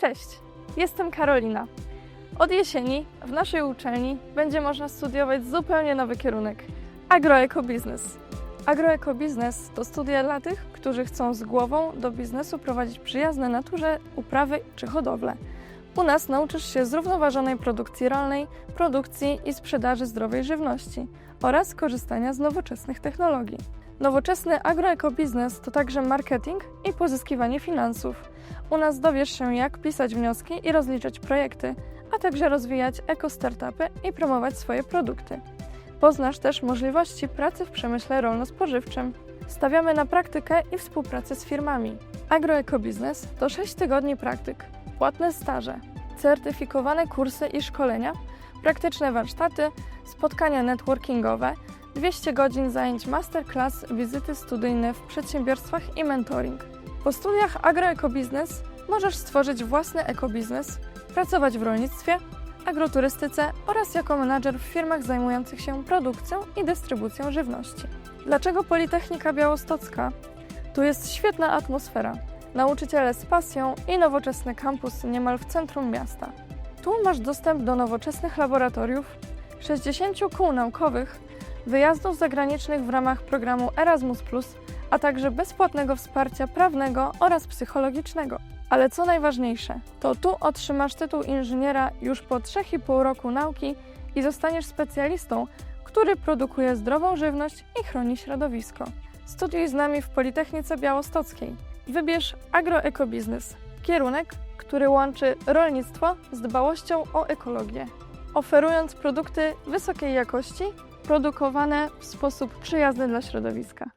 Cześć, jestem Karolina. Od jesieni w naszej uczelni będzie można studiować zupełnie nowy kierunek agroekobiznes. Agroekobiznes to studia dla tych, którzy chcą z głową do biznesu prowadzić przyjazne naturze uprawy czy hodowlę. U nas nauczysz się zrównoważonej produkcji rolnej, produkcji i sprzedaży zdrowej żywności oraz korzystania z nowoczesnych technologii. Nowoczesny agroekobiznes to także marketing i pozyskiwanie finansów. U nas dowiesz się, jak pisać wnioski i rozliczać projekty, a także rozwijać eko-startupy i promować swoje produkty. Poznasz też możliwości pracy w przemyśle rolno-spożywczym. Stawiamy na praktykę i współpracę z firmami. Agroekobiznes to 6 tygodni praktyk, płatne staże, certyfikowane kursy i szkolenia, praktyczne warsztaty, spotkania networkingowe, 200 godzin zajęć masterclass, wizyty studyjne w przedsiębiorstwach i mentoring. Po studiach agroekobiznes możesz stworzyć własny ekobiznes, pracować w rolnictwie, agroturystyce oraz jako menadżer w firmach zajmujących się produkcją i dystrybucją żywności. Dlaczego Politechnika Białostocka? Tu jest świetna atmosfera, nauczyciele z pasją i nowoczesny kampus niemal w centrum miasta. Tu masz dostęp do nowoczesnych laboratoriów, 60 kół naukowych, wyjazdów zagranicznych w ramach programu Erasmus, a także bezpłatnego wsparcia prawnego oraz psychologicznego. Ale co najważniejsze, to tu otrzymasz tytuł inżyniera już po 3,5 roku nauki i zostaniesz specjalistą, który produkuje zdrową żywność i chroni środowisko. Studiuj z nami w Politechnice Białostockiej. Wybierz agroekobiznes, kierunek, który łączy rolnictwo z dbałością o ekologię, oferując produkty wysokiej jakości, produkowane w sposób przyjazny dla środowiska.